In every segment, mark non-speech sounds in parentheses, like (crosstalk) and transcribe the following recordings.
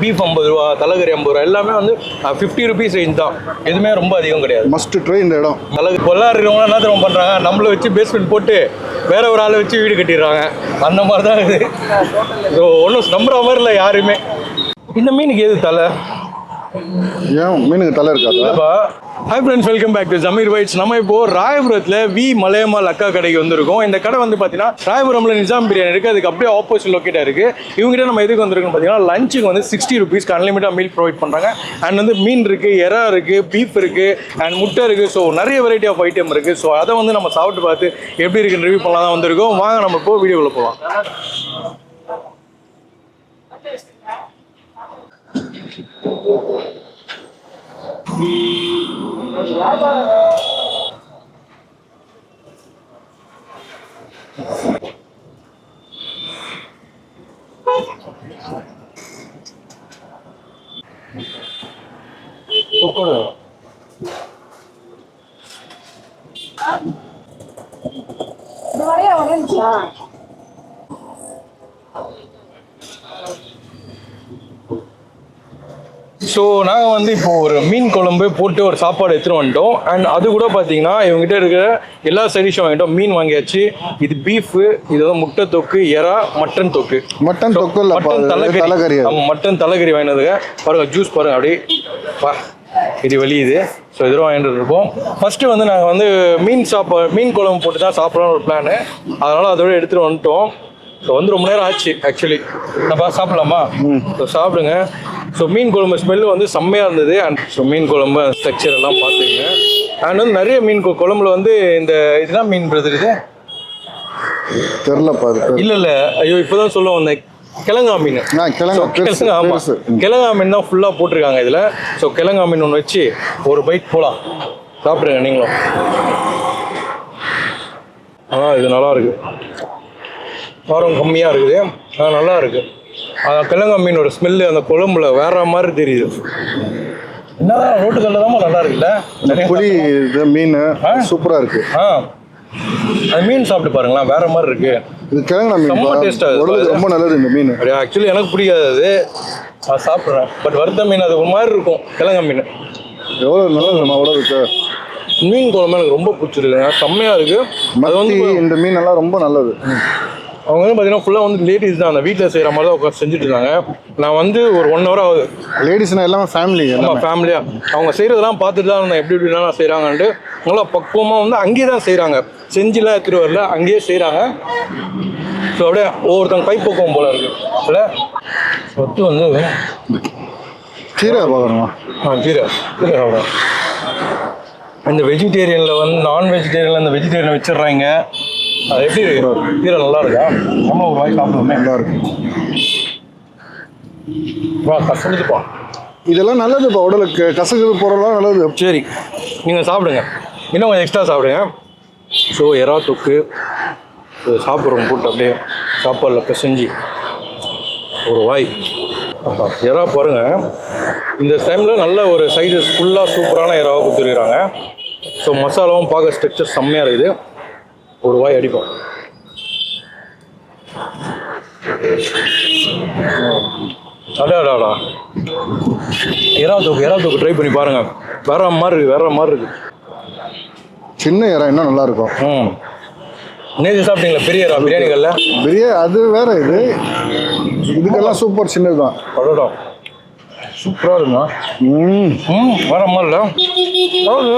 Beef ஐம்பது ரூபா தலைகறி ஐம்பது ரூபா எல்லாமே வந்து ஃபிஃப்டி ருபீஸ் ரேஞ்ச் தான். எதுவுமே ரொம்ப அதிகம் கிடையாது. மஸ்ட் ட்ரை இந்த இடம். தலைக்கு பொல்லாடுறவங்க என்ன தெரியுமா பண்ணுறாங்க நம்மளை வச்சு பேஸ்மெண்ட் போட்டு வேற ஒரு ஆளை வச்சு வீடு கட்டிடுறாங்க. அந்த மாதிரி தான் இது. (laughs) ஸோ ஒன்றும் நம்புற மாதிரி இல்லை யாருமே. இந்த மீனுக்கு எது தலை? ஏன்? மீனுக்கு தலை இருக்காதுப்பா hi friends welcome back to Jameer வைட்ஸ் நம்ம இப்போ ராயபுரத்தில் வி மலையம்மாள் அக்கா கடைக்கு வந்திருக்கோம். இந்த கடை வந்து பார்த்தீங்கன்னா ராயபுரம்ல நிஜாம் பிரியாணி இருக்குது அதுக்கு அப்படியே ஆப்போசிட் லொக்கேட்டாக இருக்குது இவங்ககிட்ட நம்ம எதுக்கு வந்திருக்கோம் பார்த்தீங்கன்னா லஞ்சுக்கு வந்து சிக்ஸ்டி ருபீஸ்க்கு அன்லிமிட்டாக மீல் ப்ரொவைட் பண்ணுறாங்க அண்ட் வந்து மீன் இருக்குது எறா இருக்குது பீஃப் இருக்குது அண்ட் முட்டை இருக்குது ஸோ நிறைய வெரைட்டி ஆஃப் ஐட்டம் இருக்குது ஸோ அதை வந்து நம்ம சாப்பிட்டு பார்த்து எப்படி இருக்குன்னு ரிவ்யூ பண்ணலாம் தான் வந்திருக்கோம். வாங்க நம்ம இப்போ வீடியோவில் போகலாம். இந்த ஸோ நாங்கள் வந்து இப்போ ஒரு மீன் குழம்பு போட்டு ஒரு சாப்பாடு எடுத்துகிட்டு வந்துட்டோம். அண்ட் அது கூட பார்த்தீங்கன்னா இவங்ககிட்ட இருக்கிற எல்லா சைடிஷும் வாங்கிட்டோம். மீன் வாங்கியாச்சு. இது பீஃபு இது வந்து முட்டை தொக்கு எறா மட்டன் தொக்கு. மட்டன் தொக்கு மட்டன் அது. ஆமாம் மட்டன் தலைக்கறி. வாங்கினதுங்க. பாருங்க ஜூஸ் பாருங்க அப்படியே வா இது வெளியுது ஸோ இதெல்லாம் வாங்கிட்டு இருக்கோம் ஃபர்ஸ்ட் வந்து நாங்கள் வந்து மீன் சாப்பா மீன் குழம்பு போட்டு தான் சாப்பிடலாம்னு ஒரு பிளானு அதனால அதோட எடுத்துகிட்டு வந்துட்டோம். ஸோ வந்து ரொம்ப நேரம் ஆச்சு ஆக்சுவலி நம்ம சாப்பிடலாமா? ஸோ சாப்பிடுங்க. ஸோ மீன் குழம்பு ஸ்மெல்லு வந்து செம்மையாக இருந்தது. அண்ட் ஸோ மீன் குழம்பு ஸ்ட்ரக்சர் எல்லாம் பார்த்துங்க. அண்ட் வந்து நிறைய மீன் குழம்புல வந்து இந்த இதுதான் மீன் பிரதர் இது? தெரிலப்பா. இல்ல இல்ல. ஐயோ இப்பதான் சொல்ல வந்தேன். கிழங்கா மீன். கிழங்கா, பெருசு, கிழங்கா, மீன் தான் ஃபுல்லா போட்டிருக்காங்க இதுல. ஸோ கிழங்கா மீன் ஒன்று வச்சு ஒரு பைட் போலாம். சாப்பிடுங்க நீங்களும். ஆ இது நல்லா இருக்கு. காரம் கம்மியா இருக்குது. ஆ நல்லா இருக்கு. அந்த கிழங்கா மீனோட ஸ்மெல்லு அந்த குழம்புல வேற மாதிரி தெரியுது. என்னதான் ரோட்டு கல்ல தான் நல்லா இருக்குல்ல? நிறைய புளி இது மீன் சூப்பரா இருக்கு. ஆ. அது மீன் சாப்பிட்டு பாருங்களேன் வேற மாதிரி இருக்கு. இது கிழங்கா மீன் ஆ இருக்கு. உடலுக்கு ரொம்ப நல்லது இந்த மீன். ஆக்சுவலி எனக்கு பிடிக்காது அது. நான் சாப்பிட்றேன். பட் வறுத்த மீன் அது ஒரு மாதிரி இருக்கும் கிழங்கா மீன். எவ்வளோ நல்லது நம்ம உடலுக்கு. மீன் குழம்பு எனக்கு ரொம்ப பிடிச்சிருக்குங்க செம்மையாக இருக்குது அது வந்து இந்த மீன் எல்லாம் ரொம்ப நல்லது. அவங்க வந்து பார்த்தீங்கன்னா ஃபுல்லாக வந்து லேடிஸ் தான். அந்த வீட்டில் செய்கிற மாதிரி தான் உட்காந்து செஞ்சுட்டு இருந்தாங்க நான் வந்து ஒரு ஒன் ஹவர் ஆகுது. லேடிஸ்னா எல்லாமே ஃபேமிலி நம்ம ஃபேமிலியாக அவங்க செய்கிறதெல்லாம் பார்த்துட்டு தான் இருந்தேன் எப்படி எப்படிலாம் செய்கிறாங்கன்ட்டு நல்லா பக்குவமாக வந்து அங்கேயே தான் செய்கிறாங்க செஞ்சுலாம் எடுத்துகிட்டு வரல அங்கேயே செய்கிறாங்க ஸோ அப்படியே ஒவ்வொருத்தவங்க கைப்பக்குவம் போல இருக்கு. இல்லை சொத்து வந்து கீரை பார்க்கணுமா? ஆ கீரை. கீரை சாப்பிடுறேன் இந்த வெஜிடேரியனில் வந்து நான் வெஜிடேரியனில் இந்த வெஜிடேரியன் வச்சிடுறாங்க. அது எப்படி கீரை நல்லா இருக்கா? நம்ம ஒரு வாய் சாப்பிடுவோமே. நல்லா இருக்கு. வா கஷ்டப்பா இதெல்லாம் நல்லதுப்பா உடலுக்கு. கசக்குது போறதெல்லாம் நல்லது. சரி நீங்கள் சாப்பிடுங்க. இன்னும் கொஞ்சம் எக்ஸ்ட்ரா சாப்பிடுங்க. ஸோ எறா தொக்கு சாப்பிட்றோம் போட்டு அப்படியே சாப்பாடில் பிசைஞ்சு ஒரு வாய். எறா பாருங்க. இந்த டைமில் நல்ல ஒரு சைடு ஃபுல்லாக சூப்பரான எறாவை கொடுத்துருக்குறாங்க. ஸோ மசாலாவும் பார்க்க ஸ்ட்ரக்சர் செம்மையாக இருக்குது. ஒரு வாய் அடிப்போம் அடாடாடா எறா தொக்கு எறா தொக்கு ட்ரை பண்ணி பாருங்க. வேற மாதிரி இருக்கு வேற மாதிரி இருக்கு. சின்ன இறை இன்னும் நல்லா இருக்கும். ம். நேற்று சாப்பிட்டீங்களா பெரிய எறா பிரியாணிகள்ல? பிரியா அது வேற இது. இதுக்கெல்லாம் சூப்பர் சின்னதுதான். அடடா. சூப்பராக இருக்குங்க ம். ம் வேற மாதிரி இல்லை. அதாவது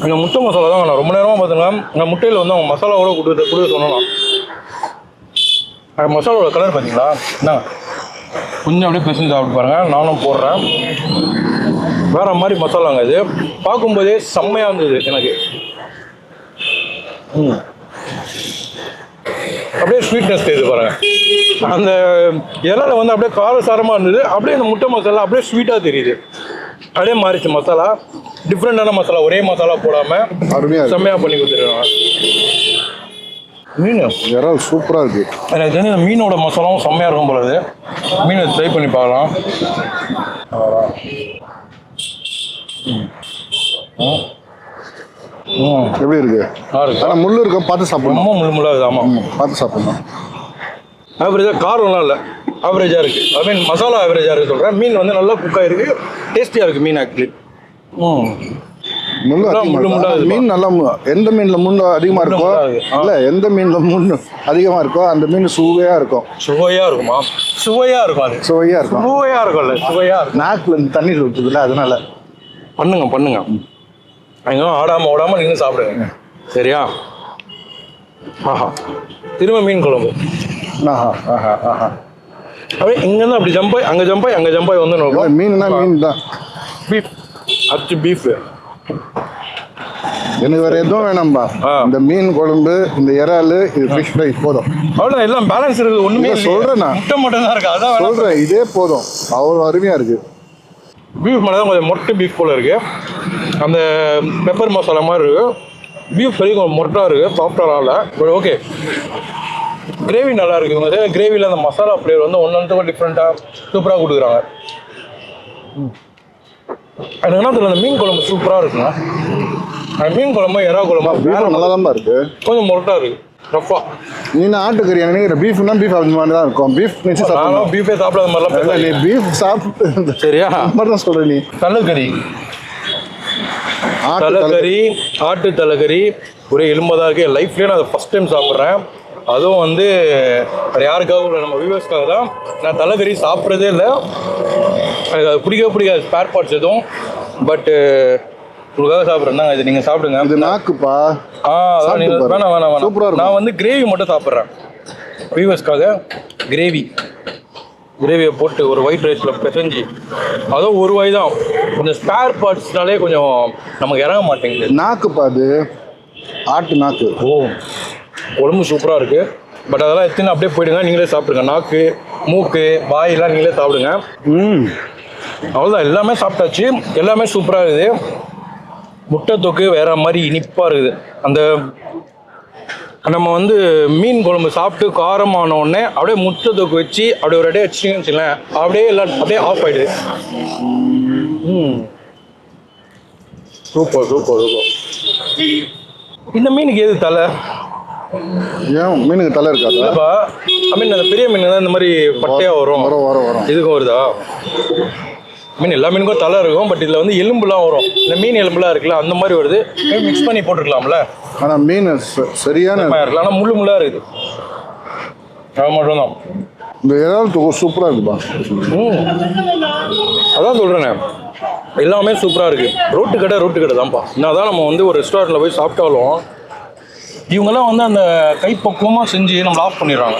இந்த முட்டை மசாலா தான் நான் ரொம்ப நேரமாக பார்த்துங்க இந்த முட்டையில் வந்து அவங்க மசாலாவோட கொடுத்து கொடுக்க சொன்னோம் மசாலாவோட கலர் பார்த்தீங்களா என்ன கொஞ்சம் அப்படியே பிசைஞ்சு சாப்பிட்டு பாருங்கள் நானும் போடுறேன். வேற மாதிரி மசாலாங்க இது. பார்க்கும்போதே செம்மையாக இருந்தது எனக்கு. ம். அப்படியே ஸ்வீட்னஸ் தெரியுது பாருங்கள் அந்த இலையில் வந்து அப்படியே காரசாரமாக இருந்தது. அப்படியே அந்த முட்டை மசாலா அப்படியே ஸ்வீட்டாக தெரியுது. அப்படியே மாறிச்சு மசாலா. டிஃப்ரெண்டான மசாலா ஒரே மசாலா போடாமல் அருமையா இருக்கு. செம்மையாக பண்ணி கொடுத்துருக்காங்க. மீன்? இறால் சூப்பரா இருக்கு. எனக்கு தெரிஞ்ச மீனோட மசாலாவும் செம்மையாக இருக்கும் போல இது மீனை ட்ரை பண்ணி பார்க்கலாம். எப்படி இருக்கு? நல்லா இருக்கு. ஆனா முள்ளு இருக்கும் பார்த்து சாப்பிடணும். ரொம்ப முள்ளு முள்ளாகுது ஆமாம் ம், பார்த்து சாப்பிடணும். அப்புறம் இதாக காரம்லாம் இல்லை. ஆவரேஜாக இருக்குது ஐ மீன் மசாலா ஆவரேஜாக இருக்குது சொல்கிறேன் மீன் வந்து நல்லா குக்காக இருக்குது டேஸ்டியாக இருக்குது மீன் ஆக்சுவலி ம். மீன் நல்லா எந்த மீன்ல முள்ளு அதிகமா இருக்கோ. இல்ல எந்த மீன்ல முள்ளு அதிகமா இருக்கோ அந்த மீன் சுவையா இருக்கும். சுவையாக இருக்குமா? சுவையாக இருக்கும் அது. சுவையா இருக்கும். சுவையாக இருக்கும்ல சுவையாக இருக்கும். நாக்குல இருந்து தண்ணீர் ஊற்றுதுல அதனால. பண்ணுங்க பண்ணுங்க. அங்கே ஆடாமல் ஓடாமல் நின்று சாப்பிடுங்க. சரியா? ஆஹா. திரும்ப மீன் குழம்பு. ஆஹா ஆஹா ஆஹா. அப்படியே இங்கேருந்து அப்படி ஜம்ப் ஆகி அங்கே ஜம்ப் ஆகி அங்கே ஜம்ப் ஆகி வந்து இல்ல, மீன்னா மீன் தான். பீஃப் அச்சு பீஃப் எனக்கு வேற எதுவும் வேணாம்பா. இந்த மீன் குழம்பு இந்த இறாலு இது ஃபிஷ் ஃப்ரை போதும். அவ்வளோதான் எல்லாம் பேலன்ஸ் இருக்குது. ஒன்றுமே சொல்றேன் நான். முட்டை மட்டும் தான் இருக்குது அதான் சொல்றேன் இதே போதும். அவ்வளோ அருமையா இருக்கு. பீஃப் மட்டும் தான் கொஞ்சம் மொட்டை பீஃப் போல இருக்கு. அந்த பெப்பர் மசாலா மாதிரி இருக்கு. பீஃப் பெரிய கொஞ்சம் மொட்டாக இருக்கு. சாஃப்டாக இல்லை. பட் ஓகே கிரேவி நல்லா இருக்கு இவங்க கிரேவியில் அந்த மசாலா ஃப்ளேவர் வந்து ஒன்று ஒன்று டிஃப்ரெண்ட்டாக சூப்பராக கொடுக்குறாங்க. எனக்கு என்ன தெரியல அந்த மீன் குழம்பு சூப்பராக இருக்குங்க அந்த மீன் குழம்பு எறா குழம்பு வேற நல்லா தான் இருக்கு. கொஞ்சம் மொரட்டா இருக்கு. ரஃபா நீ ஆட்டுக்கறி நினைக்கிற பீஃப்னா பீஃப் அந்த மாதிரி தான் இருக்கும். பீஃப் நினச்சி சாப்பிடணும்? பீஃபே சாப்பிடாத மாதிரிலாம் நீ பீஃப் சாப்பிட்டு சரியா? மாதிரி தான் சொல்ற நீ. தலைக்கறி ஆட்டு தலை தலைக்கறி ஆட்டு தலைக்கறி ஒரே எலும்பதாக இருக்கு. லைஃப்லேயே நான் அதை ஃபஸ்ட் டைம் சாப்பிட்றேன். அதுவும் வந்து வேறு யாருக்காகவும் இல்லை நம்ம வியூவர்ஸ்க்காக தான் நான் தலைக்கறி சாப்பிட்றதே இல்லை. எனக்கு அது பிடிக்கவே பிடிக்காது ஸ்பேர் பார்ட்ஸ் எதுவும். பட்டு உங்களுக்காக சாப்பிட்றேன். இது நீங்கள் சாப்பிடுங்க. இது நாக்குப்பா. ஆ அதான் நீங்க- சாப்பிட்டு பாரு. வேணாம் வேணாம். வேணாம். நான் வந்து கிரேவி மட்டும் சாப்பிட்றேன். வியூவர்ஸ்க்காக கிரேவி கிரேவியை போட்டு ஒரு ஒயிட் ரைஸில் பிசைஞ்சு அதுவும் ஒரு வாய் தான். கொஞ்சம் ஸ்பேர் பார்ட்ஸ்னாலே கொஞ்சம் நமக்கு இறங்க மாட்டேங்குது. நாக்குப்பா அது. ஆட்டு நாக்கு. ஓ. உடம்பு சூப்பராக இருக்குது பட் அதெல்லாம் எடுத்துன்னு அப்படியே போயிடுங்க. நீங்களே சாப்பிடுங்க. நாக்கு மூக்கு வாயெல்லாம் நீங்களே சாப்பிடுங்க. ம். அவ்வளோதான் எல்லாமே சாப்பிட்டாச்சு. எல்லாமே சூப்பராக இருக்குது. முட்டை தொக்கு வேற மாதிரி இனிப்பாக இருக்குது. அந்த நம்ம வந்து மீன் குழம்பு சாப்பிட்டு காரமான உடனே அப்படியே முட்டை தொக்கு வச்சு அப்படியே ஒரு அடையே வச்சிங்கன்னு வச்சுங்களேன் அப்படியே எல்லாம் அப்படியே ஆஃப் ஆயிடுது. ம். Super super super. இந்த மீனுக்கு எது தலை? ஏன் மீனுக்கு தலை இருக்காதா? இல்லைப்பா. ஐ மீன் அந்த பெரிய மீன் தான் இந்த மாதிரி பட்டையாக வரும் வரும். வரும் வரும் இதுக்கும் வருதா? மீன் எல்லா மீனுக்கும் தலை இருக்கும் பட் இதில் வந்து எலும்புலாம் வரும். இந்த மீன் எலும்புலாம் இருக்குல்ல அந்த மாதிரி வருது. மிக்ஸ் பண்ணி போட்டுருக்கலாம்ல ஆனா மீன் சரியான இருக்கலாம் ஆனால் முள்ளு முள்ளா இருக்குது. அது மட்டும்தான். இந்த இறால் தொகு சூப்பரா இருக்குப்பா. ம். அதான் சொல்கிறேனே எல்லாமே சூப்பராக இருக்குது ரோட்டு கடை ரோட்டு கடை தான்ப்பா என்ன தான் நம்ம வந்து ஒரு ரெஸ்டாரண்ட்டில் போய் சாப்பிட்டாலும் இவங்கெல்லாம் வந்து அந்த கைப்பக்குவமாக செஞ்சு நம்மளை ஆஃப் பண்ணிடுறாங்க.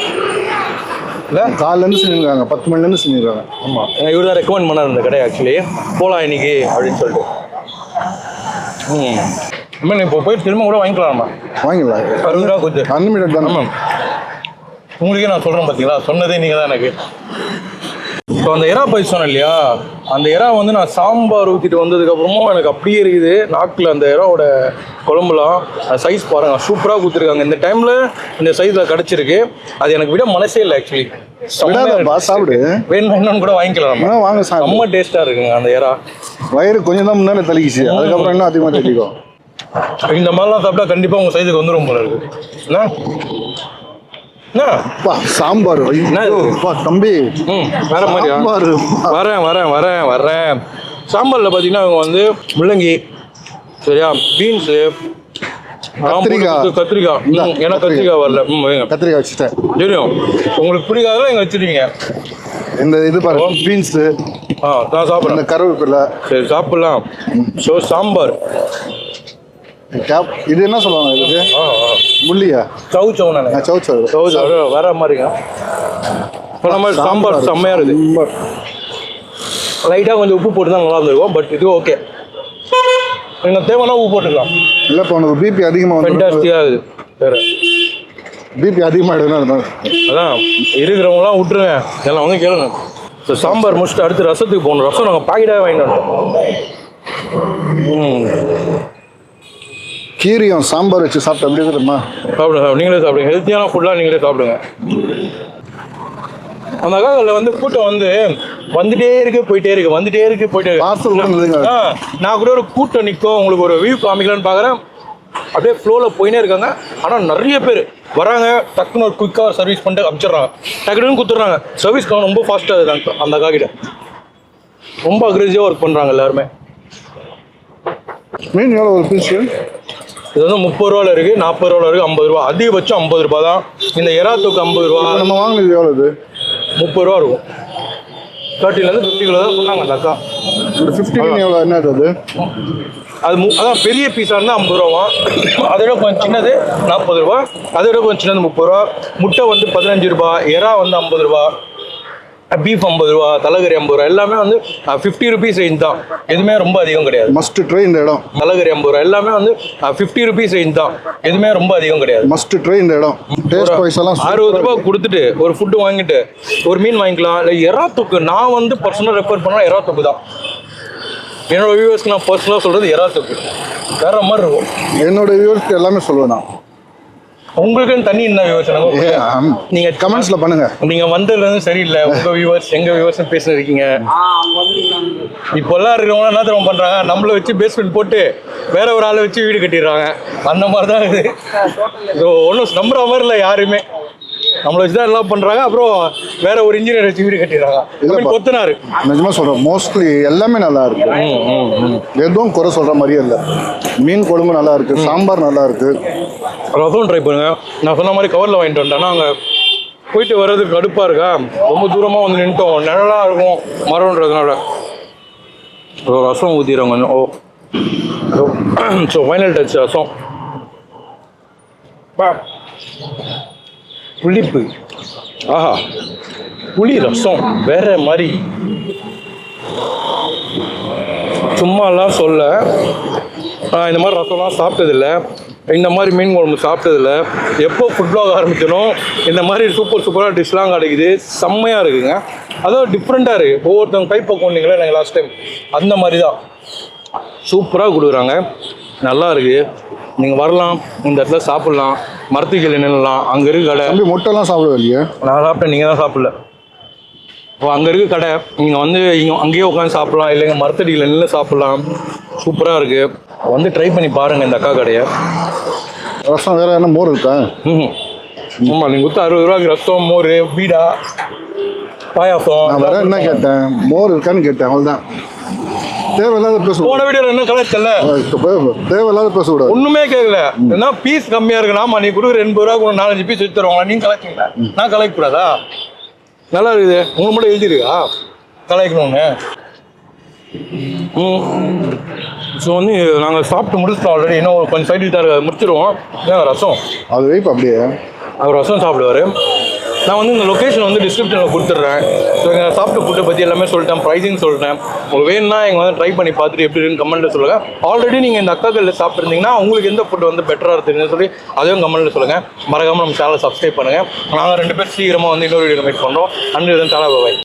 இல்லை காலைல இருந்து செஞ்சிருக்காங்க. பத்து மணில இருந்து செஞ்சிருக்காங்க. ஆமாம் இவர் தான் ரெக்கமெண்ட் பண்ணார் இந்த கடை ஆக்சுவலி போகலாம் இன்னைக்கு அப்படின்னு சொல்லிட்டு. ம். அம்மன் இப்போ போய் திரும்ப கூட வாங்கிக்கலாமா. வாங்கிடலாம் அறுபது ரூபா கொடுத்து அன்லிமிட்டட் தானே. ஆமாம். உங்களுக்கே நான் சொல்கிறேன் பார்த்தீங்களா சொன்னதே நீங்கள் தான் எனக்கு. இப்போ அந்த எறா பை சொன்னேன் இல்லையா? அந்த எறா வந்து நான் சாம்பார் ஊற்றிட்டு வந்ததுக்கப்புறமும் எனக்கு அப்படியே இருக்குது. நாக்கில் அந்த எறாவோட குழம்புலாம் சைஸ் பாருங்க சூப்பராக கொடுத்துருக்காங்க. இந்த டைமில் இந்த சைஸில் கிடச்சிருக்கு. அது எனக்கு விட மனசே இல்லை ஆக்சுவலி சாப்பிடு. வேணும் இன்னொன்று கூட வாங்கிக்கலாம் நம்ம. வாங்க செம்ம டேஸ்ட்டாக இருக்குங்க அந்த எறா வயிறு கொஞ்சம் தான் முன்னாடி தள்ளிக்கிச்சு. அதுக்கப்புறம் இன்னும் அதிகமாக தெளிக்கும் இந்த மாதிரிலாம் சாப்பிட்டா கண்டிப்பாக உங்கள் சைஸுக்கு வந்துடும் போல இருக்கு. என்ன? சாம்பார். தம்பி. வேற சாம்பார். வரேன் வரேன் வரேன் வரேன். சாம்பாரில் பார்த்தீங்கன்னா அவங்க வந்து முள்ளங்கி சரியா? பீன்ஸு கத்திரிக்காய். கத்திரிக்காய். ஏன்னா கத்திரிக்காய். வரல. ம் கத்திரிக்காய் வச்சுட்டேன். தெரியும். உங்களுக்கு பிடிக்காதெல்லாம் இங்கே வச்சிருவீங்க இந்த இது பாரு பீன்ஸு ஆ நான் சாப்பிட்றேன். கருவேப்பிலை. சரி சாப்பிட்லாம். ஸோ சாம்பார். கேப் இது என்ன சொல்லுவாங்க இதுக்கு? முள்ளியா? சவு சவு நினைக்கிறேன். நான் சவுச்சவு சவு. சவு வேற மாதிரிங்க. சொன்ன மாதிரி சாம்பார் செம்மையாக இருக்குது. லைட்டாக கொஞ்சம் உப்பு போட்டு தான் நல்லா இருந்திருக்கும் பட் இது ஓகே நீங்கள் தேவைன்னா உப்பு போட்டுக்கலாம். இல்லைப்பா உனக்கு பிபி அதிகமாக வந்து இருக்குது. வேறு. பிபி இருந்தாலும் அதான். இருக்கிறவங்களாம் விட்டுருங்க. எல்லாம் வந்து கேளுங்க. ஸோ சாம்பார் முடிச்சுட்டு அடுத்து ரசத்துக்கு போகணும். ரசம் நாங்கள் பாக்கெட்டாக வாங்கிட்டு வந்தோம் ம். கீரியும் சாம்பார் வச்சு சாப்பிட்டு அப்படி இருக்குமா சாப்பிடுங்க. நீங்களே சாப்பிடுங்க. ஹெல்த்தியான ஃபுட்டாக நீங்களே சாப்பிடுங்க. அந்த காலத்தில் வந்து கூட்டம் வந்து வந்துட்டே இருக்கு போயிட்டே இருக்கு வந்துட்டே இருக்கு போயிட்டே இருக்கு. நான் கூட ஒரு கூட்டம் நிற்கும் உங்களுக்கு ஒரு வியூ காமிக்கலான்னு பார்க்குறேன் அப்படியே ஃப்ளோவில் போயினே இருக்காங்க. ஆனால் நிறைய பேர் வராங்க. டக்குன்னு ஒரு குயிக்காக சர்வீஸ் பண்ணிட்டு அனுப்பிச்சிடுறாங்க டக்குன்னு கொடுத்துட்றாங்க சர்வீஸ் ரொம்ப ஃபாஸ்ட்டாக இருக்காங்க. அந்த அக்கா கிட்ட ரொம்ப அக்ரெசிவாக ஒர்க் பண்ணுறாங்க எல்லாருமே. மீன் எவ்வளோ ஒரு பீஸு இது வந்து முப்பது ரூபால இருக்குது நாற்பது ரூபால இருக்குது ஐம்பது ரூபா. அதிகபட்சம் ஐம்பது ரூபா தான். இந்த எறா தூக்கு ஐம்பது ரூபா. நம்ம வாங்கினது எவ்வளோ இது? முப்பது ரூபா இருக்கும். தேர்ட்டிலேருந்து ஃபிஃப்டி கிலோ தான் சொன்னாங்க அந்த அக்கா. ஒரு ஃபிஃப்டி எவ்வளோ என்னது அது? அது மு அதான் பெரிய பீஸாக இருந்தால் ஐம்பது ரூபா அதை விட கொஞ்சம் சின்னது நாற்பது ரூபா. அதை விட கொஞ்சம் சின்னது முப்பது ரூபா. முட்டை வந்து பதினஞ்சு ரூபா எறா வந்து ஐம்பது ரூபா. பீஃப் ஐம்பது ரூபா தலைகறி ஐம்பது ரூபா எல்லாமே வந்து ஃபிஃப்டி ருபீஸ் ரேஞ்ச் தான். எதுவுமே ரொம்ப அதிகம் கிடையாது. மஸ்ட் ட்ரை இந்த இடம். தலைகறி ஐம்பது ரூபா எல்லாமே வந்து ஃபிஃப்டி ருபீஸ் ரேஞ்ச் தான். எதுவுமே ரொம்ப அதிகம் கிடையாது. மஸ்ட் ட்ரை இந்த இடம். டேஸ்ட் வைஸ் எல்லாம் அறுபது ரூபாய் கொடுத்துட்டு ஒரு ஃபுட்டு வாங்கிட்டு ஒரு மீன் வாங்கிக்கலாம். இல்லை எறா தொக்கு. நான் வந்து பர்சனலாக ரெஃபர் பண்ணா எறா தொக்கு தான். என்னோட வியூவர்ஸ்க்கு நான் பர்சனலாக சொல்கிறது எறா தொக்கு. வேற மாதிரி இருக்கும். என்னோட வியூவர்ஸ்க்கு எல்லாமே சொல்லுவேன் நான். உங்களுக்குன்னு தனி என்ன வியூவர்ஸ் எனக்கு நீங்க கமெண்ட்ஸில் பண்ணுங்க. நீங்க வந்ததுல இருந்து சரியில்லை. உங்க வியூவர்ஸ் எங்க வியூவர்ஸ் பேசின இருக்கீங்க. இப்போல்லாம் இருக்கிறவங்க என்ன தெரியுமா பண்றாங்க? நம்மள வச்சு பேஸ்மெண்ட் போட்டு வேற ஒரு ஆளை வச்சு வீடு கட்டிடுறாங்க. அந்த மாதிரி தான் இது ஒன்றும் நம்புற மாதிரி இல்லை யாருமே. நம்மளை வச்சு தான் எல்லாம் பண்றாங்க. அப்புறம் வேற ஒரு இன்ஜினியர் வச்சு வீடு கட்டிடுறாங்க. இல்லப்பா. கொத்தனாரு. நிஜமா சொல்கிறேன் மோஸ்ட்லி எல்லாமே நல்லா இருக்கு. எதுவும் குறை சொல்கிற மாதிரியே இல்லை. மீன் குழம்பு நல்லா இருக்கு சாம்பார் நல்லா இருக்கு. ரசம் ட்ரை பண்ணுங்க. நான் சொன்ன மாதிரி கவரில் வாங்கிட்டு வந்துட்டேன். நாங்கள் போயிட்டு வர்றதுக்கு கடுப்பாக இருக்கா? ரொம்ப தூரமாக வந்து நின்ட்டோம். நிழலாக இருக்கும் மரம்ன்றதுனால. ரசம் ஊற்றிடுறோம் கொஞ்சம் ஓ. ஸோ ஃபைனல் டச் ரசம். பா. புளிப்பு. ஆஹா. புளி ரசம். வேற மாதிரி. சும்மாலாம் சொல்ல. இந்த மாதிரி ரசம்லாம் சாப்பிட்டதில்ல. இந்த மாதிரி மீன் குழம்பு சாப்பிட்டதில்ல. எப்போ ஃபுட் பிளாக் ஆரம்பிச்சனோ இந்த மாதிரி சூப்பர் சூப்பராக டிஷ்லாம் கிடைக்குது. செம்மையாக இருக்குங்க. அதுவும் டிஃப்ரெண்ட்டாக இருக்குது ஒவ்வொருத்தவங்க கை பக்கம் நீங்களே நாங்கள் லாஸ்ட் டைம் அந்த மாதிரி தான். சூப்பராக கொடுக்குறாங்க. நல்லா இருக்குது நீங்கள் வரலாம். இந்த இடத்துல சாப்பிட்லாம். மரத்துக்கு நின்றுலாம் அங்கே இருக்கு கடை. தம்பி முட்டைலாம் சாப்பிடுவே இல்லையே? நான் சாப்பிட்டேன் நீங்கள் தான் சாப்பிடல. இப்போ அங்கே இருக்க கடை நீங்கள் வந்து இங்கே அங்கேயே உட்காந்து சாப்பிடலாம் இல்லைங்க மரத்தடியில் நின்று சாப்பிடலாம். சூப்பராக இருக்குது வந்து ட்ரை பண்ணி பாருங்கள் இந்த அக்கா கடையை. ரசம் வேற என்ன மோர் இருக்கா? ம் ஆமாம் நீங்கள் கொடுத்த அறுபது ரூபாய்க்கு ரசம் மோர் பீடா பாயாசம். நான் வேற என்ன கேட்டேன்? மோர் இருக்கான்னு கேட்டேன் அவ்வளோதான் தேவையில்லாத பேசக்கூடாது போன வீடியோவில் என்ன கலாச்சல்ல தேவையில்லாத பேசக்கூடாது ஒண்ணுமே கேட்கல என்ன பீஸ் கம்மியா இருக்கு ஆமா நீ கொடுக்குற எண்பது ரூபா கூட நாலஞ்சு பீஸ் வச்சு தருவாங்க நீங்க கலாய்ச்சிங்களா நான் கலாய்க்க கூடாதா? நல்லா இருக்குது. உங்களுக்கு மட்டும் எழுதிருக்கா கலாய்க்கணும்னு. ம். ஸோ வந்து நாங்கள் சாப்பிட்டு முடிச்சிட்டோம் ஆல்ரெடி இன்னும் ஒரு கொஞ்சம் சைடு தான் ஏன் ரசம்? அது வைப்பு அப்படியே? அவர் ரசம் சாப்பிடுவார். நான் வந்து இந்த லொக்கேஷன் வந்து டிஸ்கிரிப்ஷனில் கொடுத்துட்றேன். ஸோ எங்கள் சாப்பிட்ட ஃபுட்டை பற்றி எல்லாமே சொல்லிட்டேன் ப்ரைஸிங் சொல்லிட்டேன். உங்களுக்கு வேணும்னா எங்கள் வந்து ட்ரை பண்ணி பார்த்துட்டு எப்படி இருக்குன்னு கமெண்ட்டில் சொல்லுங்கள் ஆல்ரெடி நீங்கள் இந்த அக்காக்களில் சாப்பிட்ருந்தீங்கன்னா உங்களுக்கு எந்த ஃபுட் வந்து பெட்டராக இருக்குதுன்னு சொல்லி அதையும் கமெண்ட்டில் சொல்லுங்கள் மறக்காமல் நம்ம சேனலை சப்ஸ்கிரைப் பண்ணுங்கள் நாங்கள் ரெண்டு பேர் சீக்கிரமாக வந்து இன்னொரு வீடியோ மேக் பண்ணுறோம் அன்று இதன் பாய்